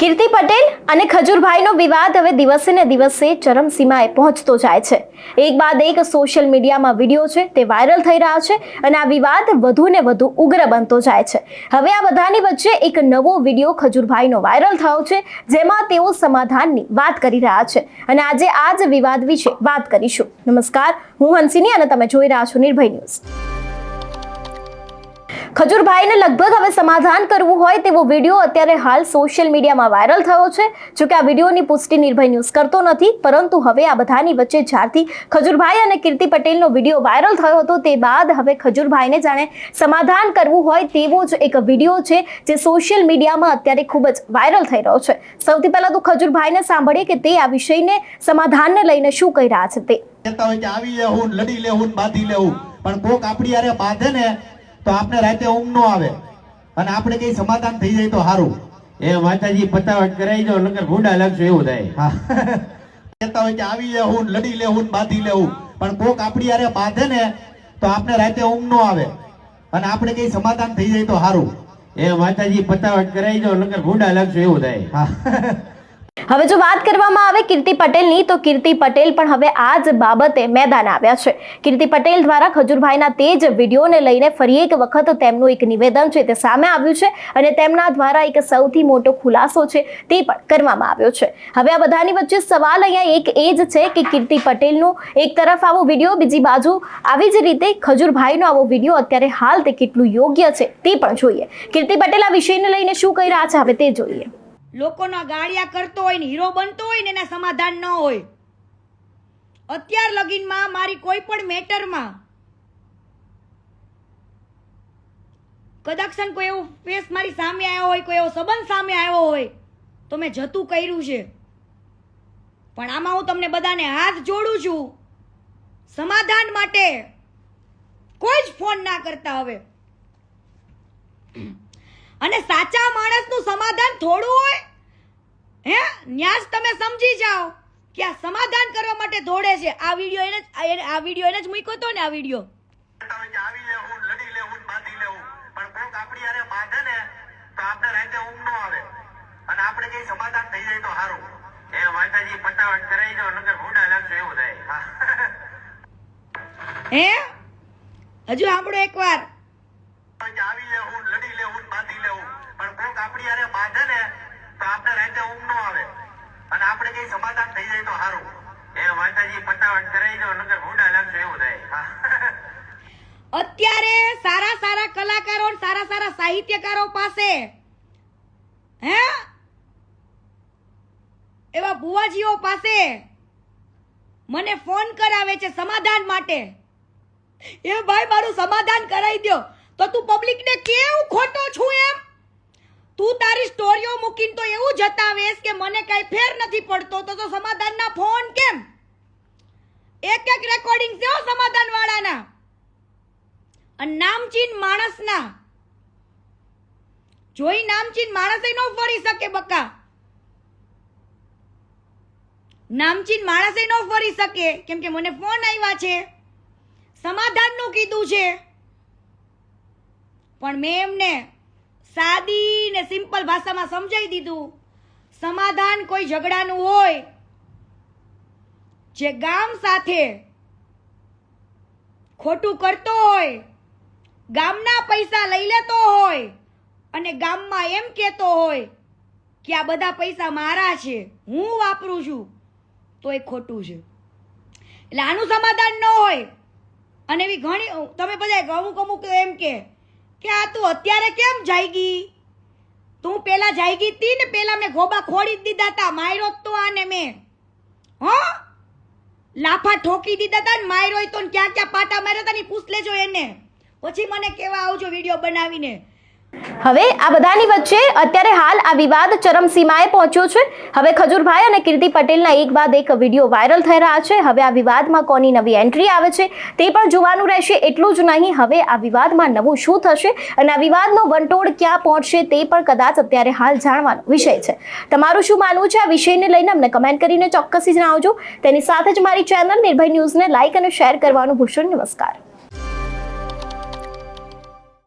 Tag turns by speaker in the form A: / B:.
A: કીર્તિ પટેલ અને ખજૂરભાઈનો વિવાદ હવે દિવસે ને દિવસે ચરમસીમાએ પહોંચતો જાય છે. એક બાદ એક સોશિયલ મીડિયામાં વીડિયો છે તે વાયરલ થઈ રહ્યા છે અને આ વિવાદ વધુ ને વધુ ઉગ્ર બનતો જાય છે. હવે આ બધાની વચ્ચે એક નવો વીડિયો ખજૂરભાઈનો વાયરલ થયો છે, જેમાં તેઓ સમાધાનની વાત કરી રહ્યા છે. અને આજે આ જ વિવાદ વિશે વાત કરીશું. નમસ્કાર, હું હંસિની અને તમે જોઈ રહ્યા છો નિર્ભય ન્યૂઝ. ખજૂરભાઈને લગભગ હવે સમાધાન કરવું હોય તેવો વીડિયો અત્યારે હાલ સોશિયલ મીડિયામાં વાયરલ થયો છે. જો કે આ વિડીયોની પુષ્ટિ નિર્ભય ન્યૂઝ કરતો નથી, પરંતુ હવે આ બધાની વચ્ચે જ્યારથી ખજૂરભાઈ અને કીર્તિ પટેલનો વીડિયો વાયરલ થયો હતો, તે બાદ હવે ખજૂરભાઈને જાણે સમાધાન કરવું હોય તેવો જ એક વીડિયો છે, જે સોશિયલ મીડિયામાં અત્યારે ખૂબ જ વાયરલ થઈ રહ્યો છે. સૌથી પહેલાં તો ખજૂરભાઈને સાંભળીએ કે તે આ વિષયને સમાધાનને લઈને શું કહી રહ્યા છે તે.
B: આવી લેવું લડી લેવું બાંધી લેવું પણ કોક આપણી યારે બાંધે ને તો આપણે રાતે ઊંઘ નો આવે. અને આપણે કઈ સમાધાન થઈ જાય તો સારું
C: એ માતાજી પતાવટ કરાઈ દો નકર ભૂંડા લાગશે એવું થાય.
B: કહેતા હોય કે આવી લેવું લડી લેવું બાંધી લેવું પણ કોક આપણી યારે બાંધે ને તો આપણે રાતે ઊંઘ નો આવે. અને આપણે કઈ સમાધાન થઈ જાય તો સારું
C: એ માતાજી પતાવટ કરાઈ દો નકર ભૂંડા લાગશે એવું થાય.
B: હા.
A: હવે જો વાત કરવામાં આવે કીર્તિ પટેલની, તો કીર્તિ પટેલ પણ હવે આ જ બાબતે મેદાન આવ્યા છે. કીર્તિ પટેલ દ્વારા ખજૂરભાઈના તે જ વિડીયોને લઈને ફરી એક વખત તેમનું એક નિવેદન છે તે સામે આવ્યું છે અને તેમના દ્વારા એક સૌથી મોટો ખુલાસો છે તે પણ કરવામાં આવ્યો છે. હવે આ બધાની વચ્ચે સવાલ અહીંયા એક એ જ છે કે કીર્તિ પટેલનું એક તરફ આવો વીડિયો, બીજી બાજુ આવી જ રીતે ખજૂરભાઈનો આવો વીડિયો અત્યારે હાલ તે કેટલું યોગ્ય છે તે પણ જોઈએ. કીર્તિ પટેલ આ વિષયને લઈને શું કહી રહ્યા છે? હવે તે જોઈએ.
D: લોકોના ગાળિયા કરતો હોય ને હીરો બનતો હોય ને એના સમાધાન ન હોય. અત્યાર લગીનમાં મારી કોઈ પણ મેટરમાં કદાક્ષન કોઈ એવો ફેસ મારી સામે આવ્યો હોય, કોઈ એવો સંબંધ સામે આવ્યો હોય, તો મેં જતું કર્યું છે. પણ આમાં હું તમને બધાને હાથ જોડું છું. સમાધાન માટે કોઈ જ ફોન ના કરતા હવે. અને સાચા માણસનું સમાધાન થોડું હોય હે? ન્યાસ તમે સમજી જાઓ કે આ સમાધાન કરવા માટે દોડે છે. આ વિડિયો એને જ આ વિડિયો એને જ મૂક્યો હતો ને આ વિડિયો.
B: હે
D: હજુ સાંભળો એકવાર.
B: આવી લેવું લડી લેવું બાંધી લેવું પણ કોક આપણી યારે બાંધે ને તો આપણે રાતે ઊંઘ નો આવે. અને આપણે કઈ સમાધાન થઈ જાય તો સારું.
C: એ માતાજી પતાવટ કરાઈ દો, નકર ભૂંડા લાગશે એવું થાય.
D: અત્યારે સારા સારા કલાકારો સારા સારા સાહિત્યકારો પાસે, હે? એવા ભુવાજીઓ પાસે મને ફોન કરાવે છે સમાધાન માટે. એ ભાઈ, મારું સમાધાન કરાવી દ્યો. તો તું પબ્લિકને કેવું ખોટો છું એમ? તું તારી સ્ટોરીઓ મૂકીને તો એવું જતાવેશ કે મને કઈ ફેર નથી પડતો. તો તો સમાધાનના ફોન કેમ? એક એક રેકોર્ડિંગ છે સમાધાન વાળાના અને નામચીન માણસના. જોઈ નામચીન માણસે ન ફરી શકે બકા. નામચીન માણસે ન ફરી શકે. કેમ કે મને ફોન આવ્યા છે. સમાધાનનું કીધું છે. પણ મેં એમને સાદી ને સિમ્પલ ભાષામાં સમજાવી દીધું. સમાધાન કોઈ ઝઘડાનું હોય, જે ગામ સાથે ખોટું કરતો હોય, ગામના પૈસા લઈ લેતો હોય અને ગામમાં એમ કહેતો હોય કે આ બધા પૈસા મારા છે, હું વાપરું છું, તો એ ખોટું છે. એટલે આનું સમાધાન ન હોય. અને એવી ઘણી, તમે બધા અમુક અમુક એમ કે આ તું અત્યારે કેમ જાયગી તું પેલા જાયગી તી ને પેલા મેં ગોબા ખોડી દીધા તા માયરો તો આને મેં. હો? લાફા ઠોકી દીધા તા ને માયરો તો ક્યાં ક્યાં પાટા માર્યા તા ને પૂછ લેજો એને. પછી મને કેવા આવજો વીડિયો બનાવીને.
A: હવે આ બધાની વચ્ચે અત્યારે હાલ આ વિવાદ ચરમસીમાએ પહોંચ્યો છે. હવે ખજૂરભાઈ અને કીર્તિ પટેલના એક બાદ એક વીડિયો વાયરલ થઈ રહ્યા છે. હવે આ વિવાદમાં કોની નવી એન્ટ્રી આવે છે તે પણ જોવાનું રહેશે. એટલું જ નહીં, હવે આ વિવાદમાં નવું શું થશે અને આ વિવાદનો વંટોળ ક્યાં પહોંચશે તે પણ કદાચ અત્યારે હાલ જાણવાનો વિષય છે. તમારું શું માનવું છે આ વિષયને લઈને? અમને કમેન્ટ કરીને ચોક્કસથી જણાવજો. તેની સાથે જ મારી ચેનલ નિર્ભય ન્યૂઝને લાઇક અને શેર કરવાનું ભૂલશો નમસ્કાર.